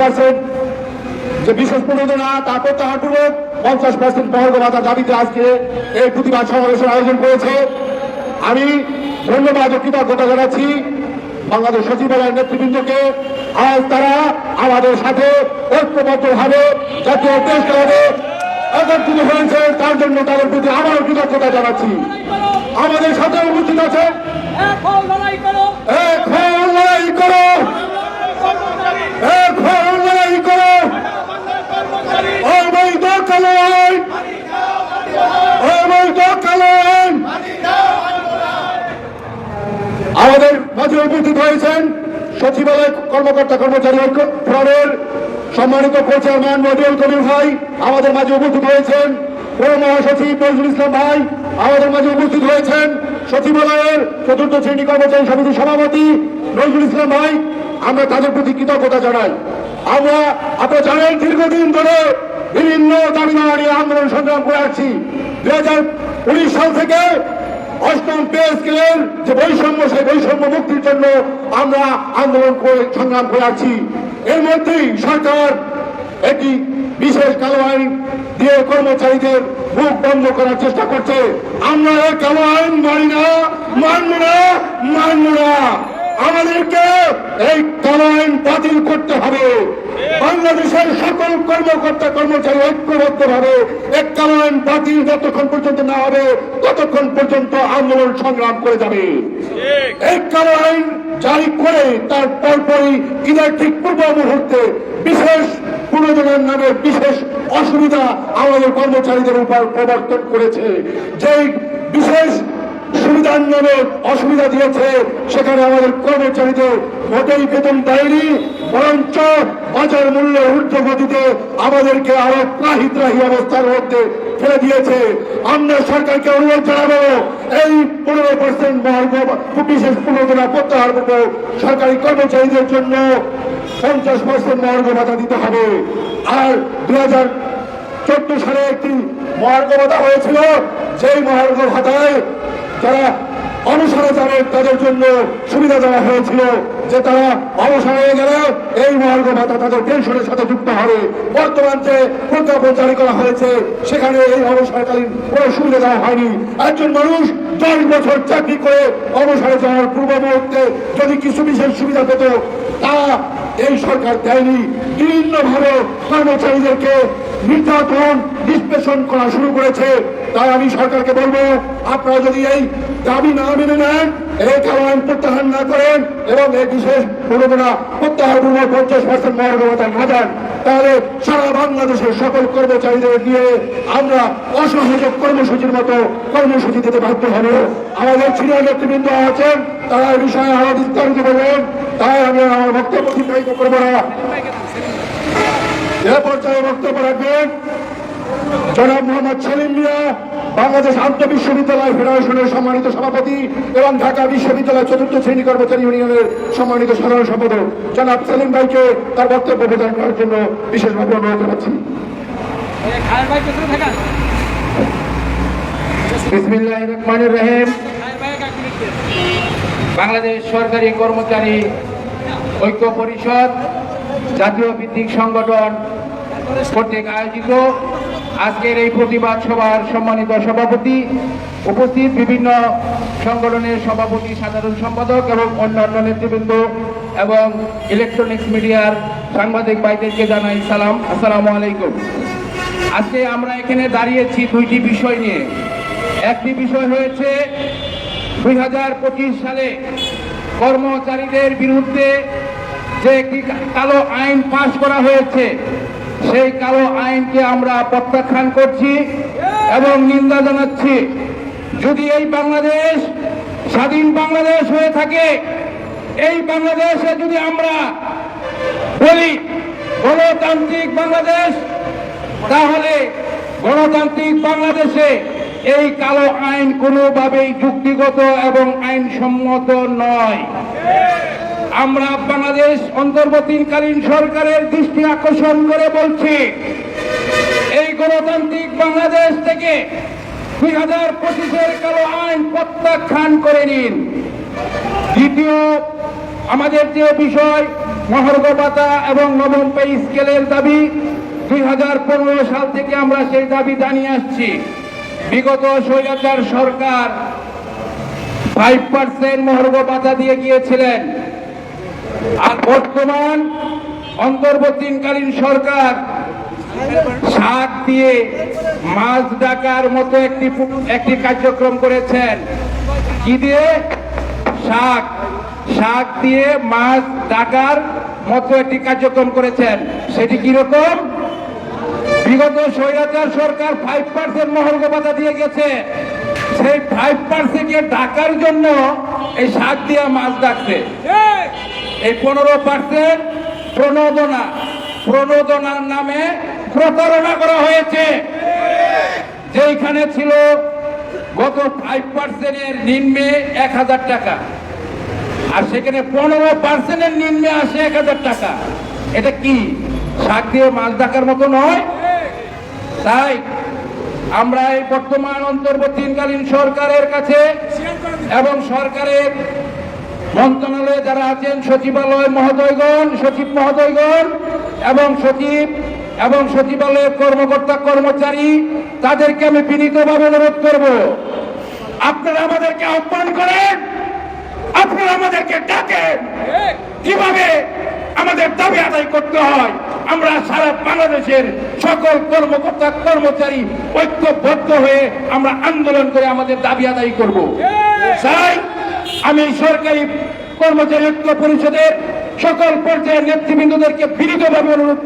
Percent. যে বিশেষ প্রণোদনা তা প্রত্যাহারপূর্বক পঞ্চাশ পার্সেন্ট মহর্গ ভাতা দাবিতে আজকে এই প্রতিবাদ সমাবেশের আয়োজন করেছে। আমি ধন্যবাদ ও কৃতজ্ঞতা জানাচ্ছি বাংলাদেশ সচিবালয়ের নেতৃবৃন্দকে। আজ তারা আমাদের সাথে ঐক্যবদ্ধভাবে জাতীয় দেশ কারণে একত্রিত হয়েছে তার জন্য তাদের প্রতি আবারও কৃতজ্ঞতা জানাচ্ছি। আমাদের সাথে উপস্থিত আছে এক লড়াই করো। এক লড়াই করো। আমাদের মাঝে উপস্থিত হয়েছেন সচিবালয় কর্মকর্তা কর্মচারী ঐক্য ফোরামের সম্মানিত চেয়ারম্যান মডিউল কবির ভাই, আমাদের মাঝে উপস্থিত হয়েছেন পৌর মহাসচিব নজরুল ইসলাম ভাই, আমাদের মাঝে উপস্থিত হয়েছেন সচিবালয়ের চতুর্থ শ্রেণি কর্মচারী সমিতির সভাপতি নজরুল ইসলাম ভাই আমরা তাদের প্রতি কৃতজ্ঞতা জানাই। আমরা, আপনারা জানেন দীর্ঘদিন ধরে বিভিন্ন দাবি দাওয়া আন্দোলন সংগ্রাম করে আসছি। দুই হাজার উনিশ সাল থেকে অষ্টম পে স্কেলের যে বৈষম্য, সেই বৈষম্য মুক্তির জন্য আমরা আন্দোলন করে, সংগ্রাম করে আছি এর মধ্যেই সরকার একটি বিশেষ কালো আইন দিয়ে কর্মচারীদের মুখ বন্ধ করার চেষ্টা করছে। আমরা কালো আইন মানি না, মানব না মানব না। আমাদেরকে এই আইন বাতিল করতে হবে। বাংলাদেশের সকল কর্মকর্তা, কর্মচারী ঐক্যবদ্ধ ভাবে এক আইন বাতিল যতক্ষণ পর্যন্ত না হবে, ততক্ষণ পর্যন্ত আন্দোলন সংগ্রাম করে যাবে। এই আইন জারি করে তার পরপরই ঈদের ঠিক পূর্ব মুহূর্তে বিশেষ পুনর্জনের নামে বিশেষ অসুবিধা আমাদের কর্মচারীদের উপর প্রবর্তন করেছে। যেই বিশেষ সুবিধার নামে অসুবিধা দিয়েছে। সেখানে আমাদের কর্মচারীদের মোটেই বেতন দেয়নি বরঞ্চ বাজার মূল্যের ঊর্ধ্বগতিতে আমাদেরকে আরও ত্রাহি ত্রাহি অবস্থার মধ্যে ফেলে দিয়েছে। আমরা সরকারকে অনুরোধ জানাব, এই পনেরো পার্সেন্ট মহার্ঘ বিশেষ পুনর্দনা প্রত্যাহার করব সরকারি কর্মচারীদের জন্য পঞ্চাশ পার্সেন্ট মহার্ঘ ভাতা দিতে হবে। আর দুই হাজার চোদ্দ সালে একটি মহার্ঘ ভাতা হয়েছিল সেই মহার্ঘ ভাতায় যারা অনশনে যাবে তাদের জন্য সুবিধা দেওয়া হয়েছিল যে তারা অবসর হয়ে গেলে এই মহার্ঘ ভাতা তাদের পেনশনের সাথে যুক্ত হবে। বর্তমান যে প্রজ্ঞাপন জারি করা হয়েছে, সেখানে এই অবসরকালীন কোনো সুবিধা দেওয়া হয়নি। একজন মানুষ দশ বছর চাকরি করে অবসরে যাওয়ার পূর্ব মুহূর্তে যদি কিছু বিশেষ সুবিধা পেত, তা এই সরকার দেয়নি। বিভিন্নভাবে কর্মচারীদেরকে নির্যাতন নিষ্পেষণ করা শুরু করেছে। তাই আমি সরকারকে বলব, আপনারা যদি এই দাবি না মেনে নেন, এই কারণ প্রত্যাহার না করেন এবং এই বিশেষ প্রণোদনা প্রত্যাহার পূর্ব পঞ্চাশ পার্সেন্ট মহার্গবতা না দেন, তাহলে সারা বাংলাদেশের সকল কর্মচারীদের নিয়ে আমরা অসহযোগ কর্মসূচির মতো কর্মসূচি দিতে বাধ্য হব। আমাদের সিনিয়র নেতৃবৃন্দ আছেন, তারা এই বিষয়ে আরও বিস্তারিত বলবেন, তাই আমি আমার বক্তব্য অতিবাহিত করব না। এ পর্যায়ে বক্তব্য রাখবেন জনাব মোহাম্মদ সালিম মিয়া, বাংলাদেশ আন্তঃ বিশ্ববিদ্যালয় ফেডারেশনের সম্মানিত সভাপতি এবং ঢাকা বিশ্ববিদ্যালয় চতুর্থ শ্রেণি কর্মচারী ইউনিয়নের সম্মানিত সাধারণ সম্পাদক জনাব সেলিম ভাইকে তার বক্তব্য প্রদান করার জন্য বিশেষভাবে অনুরোধ দেন। বাংলাদেশ সরকারি কর্মচারী ঐক্য পরিষদ জাতীয় ভিত্তিক সংগঠন কর্তৃক আয়োজিত আজকের এই প্রতিবাদ সভার সম্মানিত সভাপতি, উপস্থিত বিভিন্ন সংগঠনের সভাপতি, সাধারণ সম্পাদক এবং অন্যান্য নেতৃবৃন্দ এবং ইলেকট্রনিক্স মিডিয়ার সাংবাদিক ভাইদেরকে জানাই সালাম। আসসালামু আলাইকুম। আজকে আমরা এখানে দাঁড়িয়েছি দুইটি বিষয় নিয়ে। একটি বিষয় হয়েছে দুই পঁচিশ সালে কর্মচারীদের বিরুদ্ধে যে একটি কালো আইন পাশ করা হয়েছে সেই কালো আইনকে আমরা প্রত্যাখ্যান করছি এবং নিন্দা জানাচ্ছি। যদি এই বাংলাদেশ স্বাধীন বাংলাদেশ হয়ে থাকে, এই বাংলাদেশে যদি আমরা বলি গণতান্ত্রিক বাংলাদেশ, তাহলে গণতান্ত্রিক বাংলাদেশে এই কালো আইন কোনোভাবেই যুক্তিগত এবং আইনসম্মত নয়। আমরা বাংলাদেশ অন্তর্বর্তীকালীন সরকারের দৃষ্টি আকর্ষণ করে বলছি, এই গণতান্ত্রিক বাংলাদেশ থেকে দুই হাজার পঁচিশের কালো আইন প্রত্যাখ্যান করে নিন। দ্বিতীয়, আমাদের যে বিষয় মহর্গ ভাতা এবং নবম পে স্কেলের দাবি, দুই হাজার পনেরো সাল থেকে আমরা সেই দাবি জানিয়ে আসছি। বিগত স্বৈরাচার সরকার ফাইভ পার্সেন্ট মহর্গ দিয়ে গিয়েছিলেন। আর বর্তমান অন্তর্বর্তীকালীন সরকার শাক দিয়ে মাছ ডাকার মতো একটি একটি কার্যক্রম করেছেন। কি দিয়ে? শাক। শাক দিয়ে মাছ ডাকার মতো একটি কার্যক্রম করেছেন। সেটি কীরকম বিগত স্বৈরাচার সরকার ফাইভ পার্সেন্ট মহর্গ ভাতা দিয়ে গেছে। সেই ফাইভ পার্সেন্টকে ডাকার জন্য এই শাক দিয়ে মাছ ডাকছে। এই পনেরো পার্সেন্ট প্রণোদনা, প্রণোদনার নামে প্রতারণা করা হয়েছে। যেখানে ছিল গত ফাইভ পার্সেন্টের নিম্নে এক হাজার টাকা, আর সেখানে পনেরো পার্সেন্টের নিম্নে আসে এক হাজার টাকা। এটা কি শাক দিয়ে মাছ ডাকার মতো নয়? তাই আমরা এই বর্তমান অন্তর্বর্তীকালীন সরকারের কাছে এবং সরকারের মন্ত্রণালয়ে যারা আছেন সচিবালয় মহোদয়গণ সচিব মহোদয়গণ এবং সচিব এবং সচিবালয়ের কর্মকর্তা কর্মচারী তাদেরকে আমি বিনীতভাবে অনুরোধ করব। আপনারা আমাদেরকে আহ্বান করেন আপনারা আমাদেরকে ডাকেন। কীভাবে আমাদের দাবি আদায় করতে হয়? আমরা সারা বাংলাদেশের সকল কর্মকর্তা কর্মচারী ঐক্যবদ্ধ হয়ে আমরা আন্দোলন করে আমাদের দাবি আদায় করব। চাই আমি সরকারি কর্মচারী ঐক্য পরিষদের সকল পর্যায়ের নেতৃবৃন্দদেরকে বিনীতভাবে অনুরোধ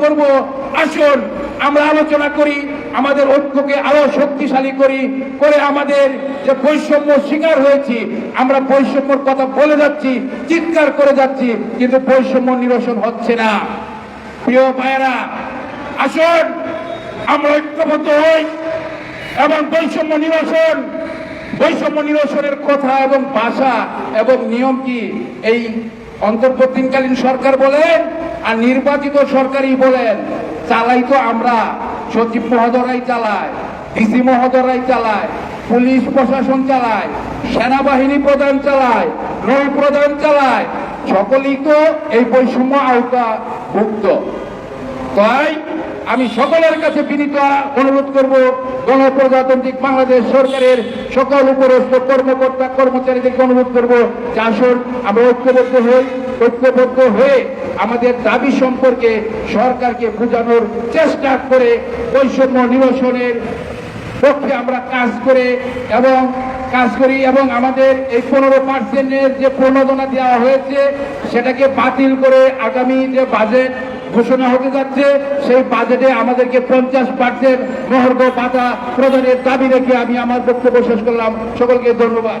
করব- আসুন, আমরা আলোচনা করি, আমাদের ঐক্যকে আরও শক্তিশালী করি, করে আমাদের যে বৈষম্য শিকার হয়েছি, আমরা বৈষম্যর কথা বলে যাচ্ছি, চিৎকার করে যাচ্ছি, কিন্তু বৈষম্য নিরসন হচ্ছে না। প্রিয় ভাইয়েরা, আসুন, আমরা ঐক্যবদ্ধ হই এবং বৈষম্য নিরসন বৈষম্য নিরসনের কথা এবং ভাষা এবং নিয়ম কি এই অন্তর্বর্তীকালীন সরকার বলেন আর নির্বাচিত সরকারই বলেন? চালাই তো আমরা। সচিব মহোদরাই চালায়, ডিসি মহোদরাই চালায়, পুলিশ প্রশাসন চালায়, সেনাবাহিনী প্রধান চালায়, নৌ প্রধান চালায়। সকলেই তো এই বৈষম্য আওতাভুক্ত। তাই আমি সকলের কাছে বিনীত অনুরোধ করব, গণপ্রজাতান্ত্রিক বাংলাদেশ সরকারের সকল উপরস্থ কর্মকর্তা, কর্মচারীদেরকে অনুরোধ করব যে আসুন, আমরা ঐক্যবদ্ধ হই। ঐক্যবদ্ধ হয়ে আমাদের দাবি সম্পর্কে সরকারকে বোঝানোর চেষ্টা করে বৈষম্য নিরসনের পক্ষে আমরা কাজ করে এবং কাজ করি এবং আমাদের এই পনেরো পার্সেন্টের যে প্রণোদনা দেওয়া হয়েছে, সেটাকে বাতিল করে আগামী যে বাজেট ঘোষণা হতে যাচ্ছে, সেই বাজেটে আমাদেরকে পঞ্চাশ পার্সেন্ট মহর্গ পাতা প্রদানের দাবি রেখে আমি আমার বক্তব্য শেষ করলাম। সকলকে ধন্যবাদ।